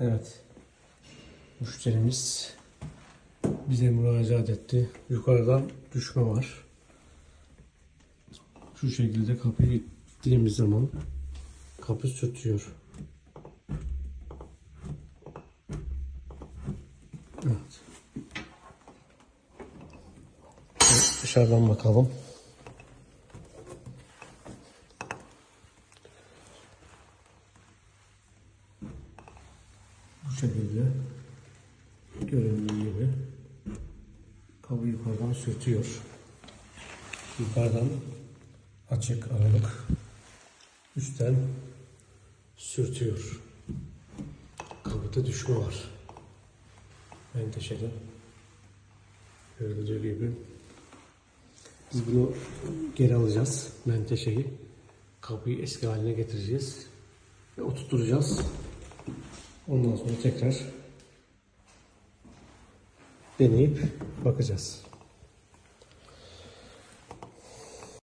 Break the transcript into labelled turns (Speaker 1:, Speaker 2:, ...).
Speaker 1: Evet. Müşterimiz bize müracaat etti. Yukarıdan düşme var. Şu şekilde kapıyı ittiğimiz zaman kapı sürtüyor. Evet. Dışarıdan bakalım. Şekilde göründüğü gibi kabı yukarıdan sürtüyor. Yukarıdan açık aralık üstten sürtüyor. Kabıda düşme var. Menteşede görüldüğü gibi biz bunu geri alacağız menteşeyi. Kapıyı eski haline getireceğiz ve oturtacağız. Ondan sonra tekrar deneyip bakacağız.